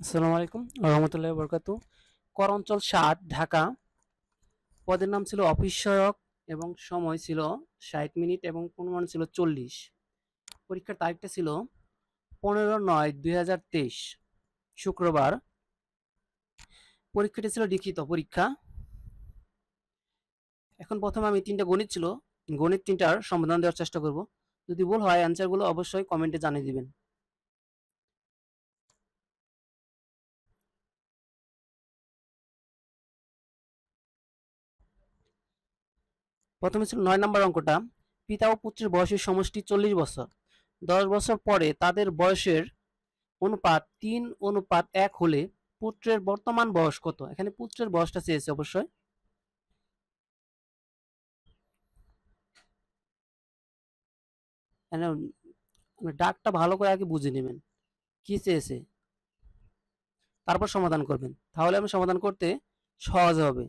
আসসালামু আলাইকুম, রহমতুল্লাহ বরকাত কর অঞ্চল সাত, ঢাকা। পদের নাম ছিল অফিস এবং সময় ছিল ষাট মিনিট এবং পরিমাণ ছিল চল্লিশ। পরীক্ষার তারিখটা ছিল পনেরো নয় দুই শুক্রবার। পরীক্ষাটি ছিল লিখিত পরীক্ষা। এখন প্রথমে আমি তিনটা গণিত ছিল, গণিত তিনটার সমাধান দেওয়ার চেষ্টা করব। যদি ভুল হয় অ্যান্সারগুলো অবশ্যই কমেন্টে জানিয়ে দিবেন। প্রথমে ছিল নয় নম্বর অঙ্কটা। পিতা ও পুত্রের বয়সের সমষ্টি চল্লিশ বছর। দশ বছর পরে তাদের বয়সের অনুপাত তিন, অনুপাত এক হলে পুত্রের বর্তমান বয়স কত? এখানে পুত্রের বয়সটা চেয়েছে অবশ্যই। ডাকটা ভালো করে আগে বুঝে নেবেন। কি চেয়েছে? তারপর সমাধান করবেন। তাহলে আমি সমাধান করতে সহজ হবে।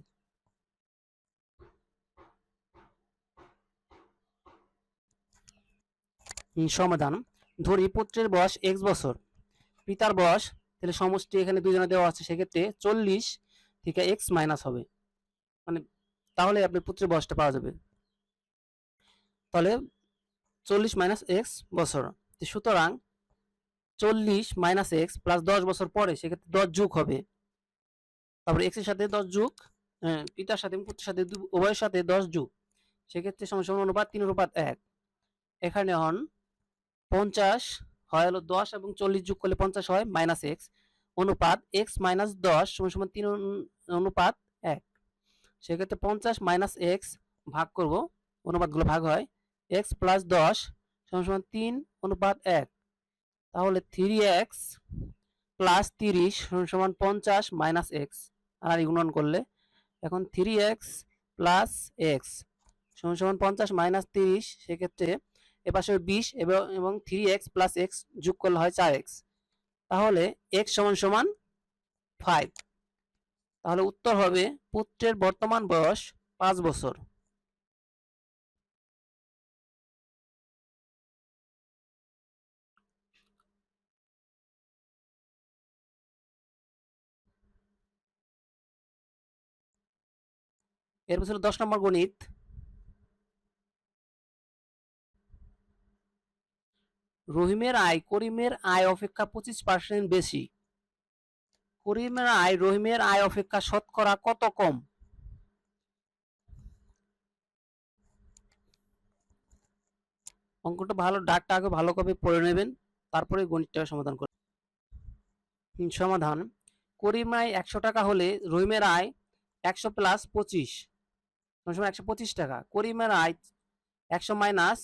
সমাধান। ধরি পুত্রের বয়স এক্স বছর। পিতার বয়স তাহলে সমষ্টি এখানে দুজনে দেওয়া আছে সেক্ষেত্রে চল্লিশ থেকে এক্স মাইনাস হবে। মানে তাহলে আপনার পুত্রের বয়সটা পাওয়া যাবে। তাহলে চল্লিশ মাইনাস এক্স বছর। সুতরাং চল্লিশ মাইনাস এক্স প্লাস দশ বছর পরে সেক্ষেত্রে দশ যুগ হবে। তারপরে এক্সের সাথে দশ যুগ হ্যাঁ, পিতার সাথে পুত্রের সাথে উভয়ের সাথে দশ যুগ। সেক্ষেত্রে সমসমান অনুপাত তিন অনুপাত এক। এখানে হন পঞ্চাশ হয় হলো দশ এবং চল্লিশ যোগ করলে পঞ্চাশ হয় মাইনাস এক্স অনুপাত এক্স মাইনাস দশ সমান সমান তিন অনু- অনুপাত এক। সেক্ষেত্রে পঞ্চাশ মাইনাস এক্স ভাগ করব, অনুপাতগুলো ভাগ হয়। এক্স প্লাস দশ সমান সমান তিন অনুপাত এক। তাহলে থ্রি এক্স প্লাস তিরিশ সমান পঞ্চাশ মাইনাস এক্স আর গুণন করলে এখন থ্রি এক্স প্লাস এক্স সমান সমান পঞ্চাশ মাইনাস তিরিশ, সেক্ষেত্রে এপাশে বিশ এবং এবং থ্রি এক্স প্লাস এক্স যোগ করলে হয় চার এক্স তাহলে এক্স সমান সমান ফাইভ তাহলে উত্তর হবে পুত্রের বর্তমান বয়স পাঁচ বছর। এরপর ছিল দশ নম্বর গণিত। রহিমের আয়, করিমের আয় অপেক্ষা পঁচিশ পার্সেন্ট বেশি। করিমের আয়, রহিমের আয় অপেক্ষা শতকরা কত কম? অঙ্কটা ভালো ডাকটা আগে ভালো করে পড়ে নেবেন, তারপরে গণিতটা সমাধান করবেন। সমাধান। করিম আয় একশো টাকা হলে রহিমের আয় একশো প্লাস পঁচিশ। একশো পঁচিশ টাকা। করিমের আয় একশো মাইনাস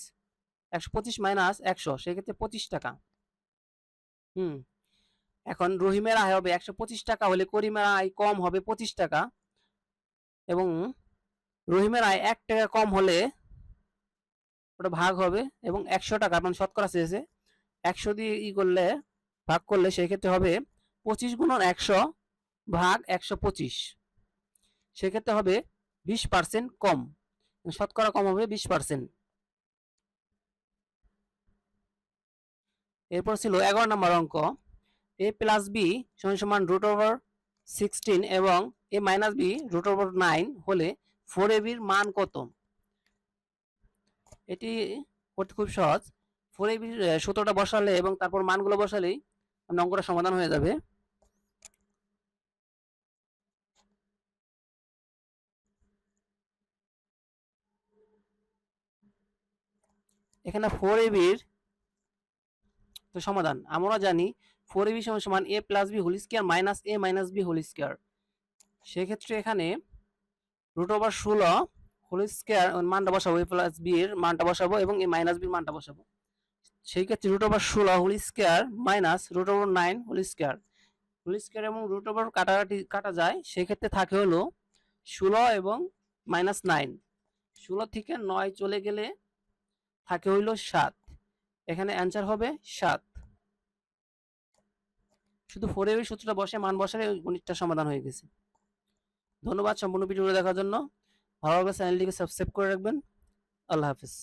একশো পঁচিশ মাইনাস একশো, সেক্ষেত্রে পঁচিশ টাকা। হুম। এখন রহিমের আয় হবে একশো পঁচিশ টাকা, হলে করিমের আয় কম হবে পঁচিশ টাকা। এবং রহিমের আয় এক টাকা কম হলে ওটা ভাগ হবে এবং একশো টাকা মানে শতকরা চেয়েছে একশো দিয়ে ই করলে, ভাগ করলে সেক্ষেত্রে হবে পঁচিশ গুণন একশো ভাগ একশো পঁচিশ। সেক্ষেত্রে হবে বিশ পার্সেন্ট কম। শতকরা কম হবে বিশ পার্সেন্ট এরপর ছিল এগারো নম্বর অঙ্ক। এ প্লাস বি সমান রুট ওভার সিক্সটিন এবং A minus B root over nine হলে ফোর এ বির মান কত? এটি করতে খুব সহজ। ফোর এ বির সূত্রটা বসালে এবং তারপর মানগুলো বসালেই আপনার অঙ্কটা সমাধান হয়ে যাবে। এখানে ফোর এ বির তো সমাধান। আমরা জানি ফোর এ বি সমান সমান A plus B whole square minus A minus B whole square সেক্ষেত্রে এখানে রুট ওভার ষোলো হোল স্কোয়ার মানটা বসাবো এ প্লাস বি এর মানটা বসাবো এবং এ মাইনাস বির মানটা বসাবো। সেই ক্ষেত্রে রুট ওভার ষোলো whole square minus root over nine whole square whole square এবং রুট ওভার কাটাকাটি কাটা যায় সেই ক্ষেত্রে থাকে হলো ষোলো এবং মাইনাস নাইন ষোলো থেকে নয় চলে গেলে থাকে হইল সাত। এখানে অ্যান্সার হবে সাত। শুধু ফোর এর সূত্রটা বসে, মান বসালে গণিতটা সমাধান হয়ে গেছে। ধন্যবাদ সম্পূর্ণ ভিডিওটা দেখার জন্য। ভালো লাগলে চ্যানেলটিকে সাবস্ক্রাইব করে রাখবেন। আল্লাহ হাফিজ।